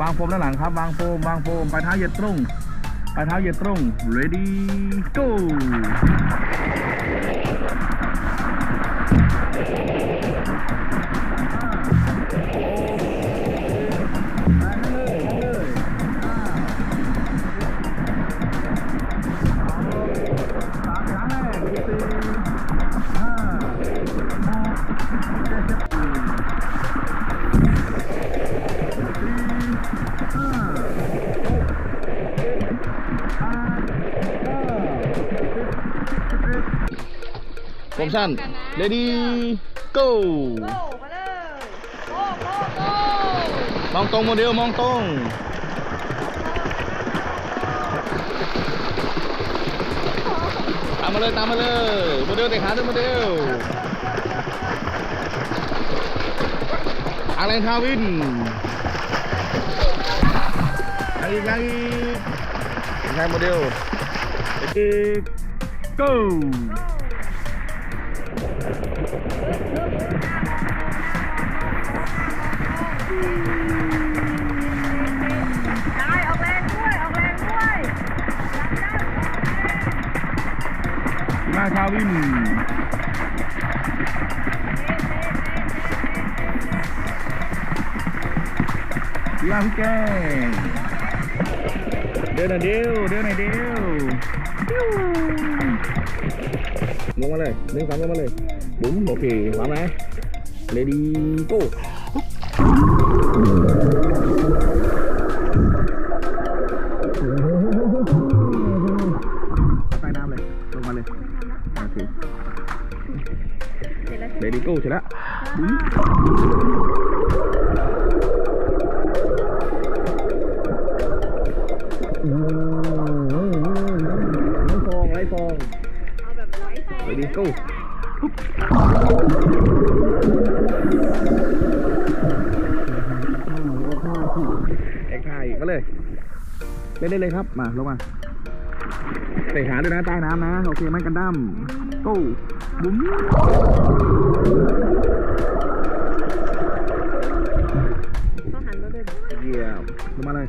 วางโฟมด้านหลังครับ วางโฟมวางโฟมปลายเท้าเหยียดตรงปลายเท้าเหยียดตรง ready go โฟมสั้น ready go โก้มาเลยโก้โก้โก้มองตรงโมเดลมองตรงตามมาเลยตามมาเลยโมเดลเตะขาด้วยโมเดลอะไรทาวินไอ้ไงใช่โมเดลเด็ก go ได้ออกแรงด้วยออกแรงด้วย มาทาวินดีมาพี่แกเดินหน่อยเดียวเดินหน่อยเดียวลงมาเลยหนึ่งสามลงมาเลย บุ้มโอเคพร้อมไหม ready go ใต้น้ำเลยลงมาเเล่นได้เลยครับ มาลงมาเตะขาด้วยนะใต้น้ำนะ โอเคไม่กันดั้ม go บุ้มต้องหันมาด้วยเพราะเยี่ยมลงมาเลย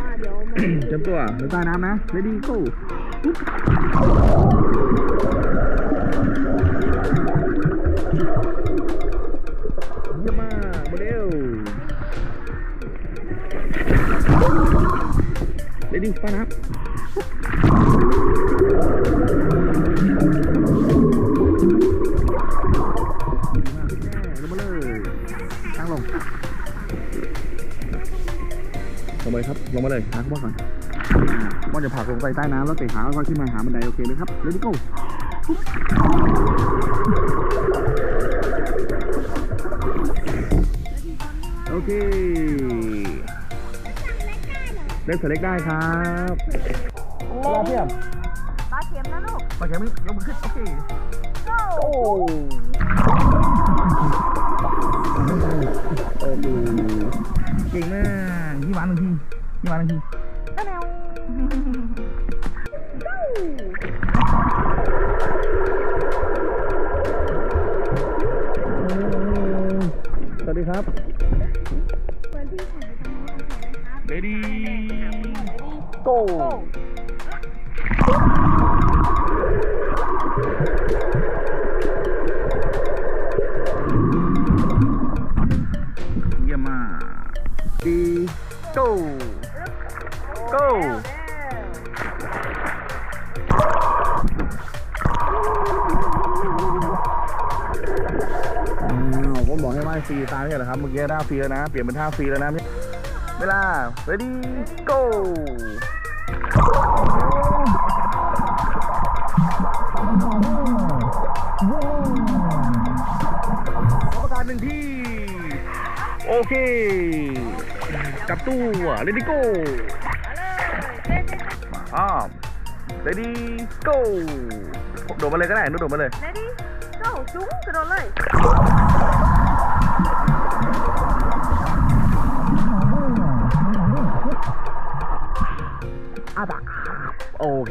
ว่าเดี๋ยวมันเตรียมตัวเดินใต้น้ำนะ ready go เยี่ ดีมากพี่แม่ลงมาเลยตั้งลงลงไปครับ ลงมาเลยหาข้างบนก่อนว่าจะผลักลงไปใต้น้ำแล้วเตะขาค่อยๆขึ้นมาหาบันไดโอเคเลยครับ ready go โอเค เล่นสเล็กได้ครับรอเพียบปลาเข็มนะลูกปากแขนมือยกมือขึ้นโอเคโก้โอ้โอ้โหเก่งมากยี่หวานหนึ่งทียี่หวานหนึ่งทีก็แนวสวัสดีครับเ go เยี่ยมมากดี go go อ้าวผมบอกให้ว่าฟรีตามไม่ใช่เหรอครับ เมื่อกี้ท่าฟรีแล้วนะ เปลี่ยนเป็นท่าฟรีแล้วนะ เวลา ready go ขอประกาศหนึ่งที่ โอเค กับตู้ ready go อ้าว ready go โดดมาเลยก็ได้นุดโดดมาเลยเลดี้โก้จุ้งกระโดดเลย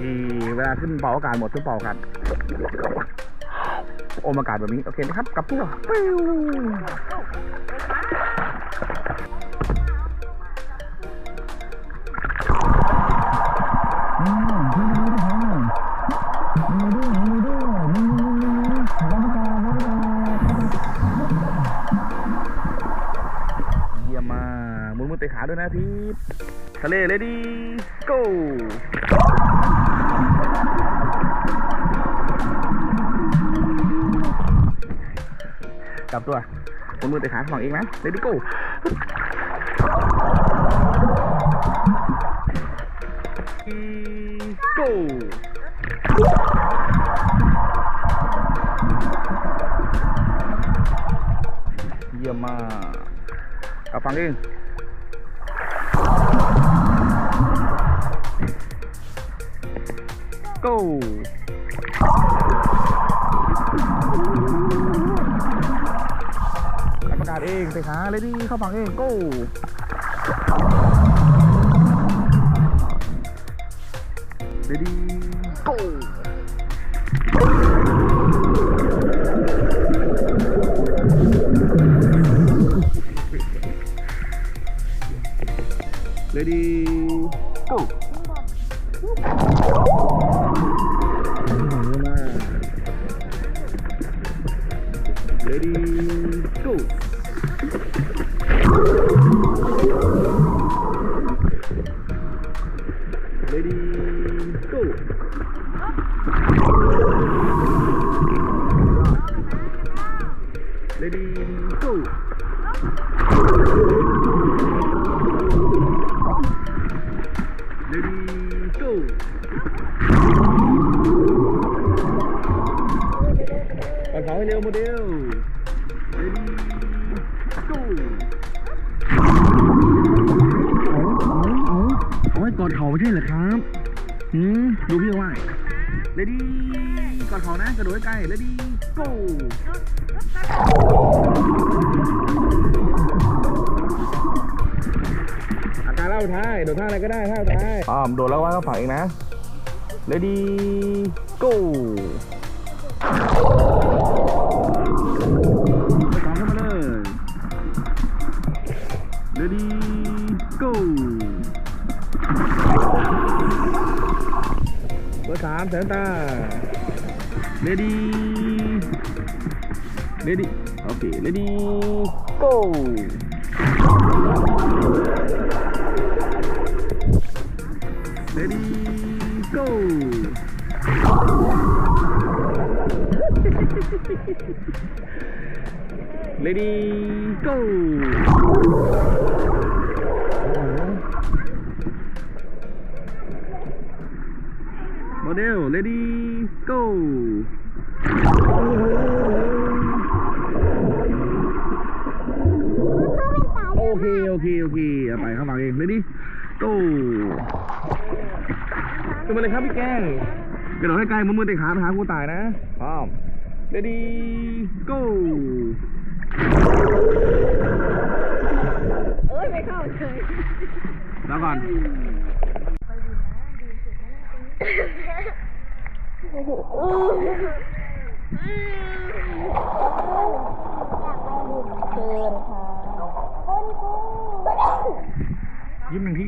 นี่เวลาขึ้นเป่าอากาศหมดขึ้นเป่าอากาศโอมอากาศแบบนี้ โอเคนะครับกับเพื่อนไปขาด้วยนะพี่ทะเลเลดี้ go Cặp rồi. 40 tài sản bằng yên lắm. Để đi cô. Go. Yama. Cặp bằng yên. Go. องไปหาเลยดิเข้าฝั่งเองโก้เลยดิ go เลยดิ ไปเผาให้เร็วโมเดล ready go เอาเอาเอาเอาไว้กอดเขาไม่ใช่เหรอครับหืมดูพี่ว่า ready กอดเขานะกระโดดใกล้ ready go อา การเล่าท้ายโดดท่าอะไรก็ได้ท่าท้ายอ้อมโดดแล้วว่าก็ฝั่งเองนะ ready go ไปสองเข้ามาเลย ready go เบอร์สามแสนตา ready ready โอเค ready go ready go เลดี้ go โมเดลเลดี้ go โอเคโอเคโอ เคเอาไปเข้ามาเองเลดี้ go ขึ้นมาเลยครับพี่แกงกระโดดให้ไกลมือมือเตะขาไปหาครูตายนะพร้อมเลดี้ go เอ้ย ไม่เข้าเลยแล้วก่อนเกินค่ะยิ้มหนึ่งที